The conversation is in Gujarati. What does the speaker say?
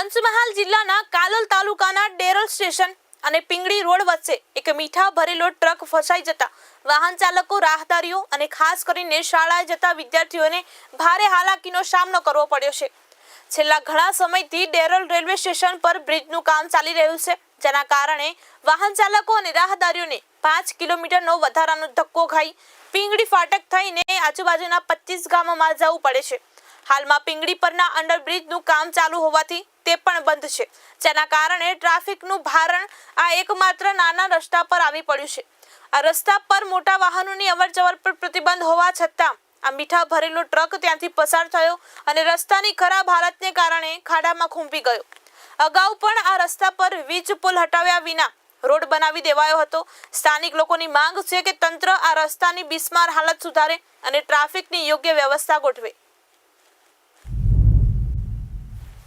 પંચમહાલ જિલ્લાના કાલોલ તાલુકાના ડેરોલ સ્ટેશન અને પિંગળી રોડ વચ્ચે એક મીઠા ભરેલો ટ્રક ફસાઈ જતા વાહન ચાલકો, રાહદારીઓ અને ખાસ કરીને શાળાએ જતા વિદ્યાર્થીઓને ભારે હાલાકીનો સામનો કરવો પડ્યો છે. છેલ્લા ઘણા સમયથી ડેરલ રેલવે સ્ટેશન પર બ્રિજનું કામ ચાલી રહ્યું છે, જેના કારણે વાહન ચાલકો અને રાહદારીઓને પાંચ કિલોમીટરનો વધારાનો ધક્કો ખાઈ પિંગળી ફાટક થઈને આજુબાજુના પચીસ ગામોમાં જવું પડે છે. હાલમાં પિંગળી પરના અંડરબ્રિજનું કામ ચાલુ હોવાથી તે પણ બંધ છે. જેના કારણે ટ્રાફિકનું ભારણ આ એકમાત્ર નાના રસ્તા પર આવી પડ્યું છે. આ રસ્તા પર મોટા વાહનોની અવરજવર પર પ્રતિબંધ હોવા છતાં આ મીઠા ભરેલો ટ્રક ત્યાંથી પસાર થયો અને રસ્તાની ખરાબ હાલતને કારણે ખાડામાં ખૂંપી ગયો. અગાઉ પણ આ રસ્તા પર વીજ પુલ હટાવ્યા વિના રોડ બનાવી દેવાયો હતો. સ્થાનિક લોકોની માંગ છે કે તંત્ર આ રસ્તાની બિસ્માર હાલત સુધારે અને ટ્રાફિકની યોગ્ય વ્યવસ્થા ગોઠવે.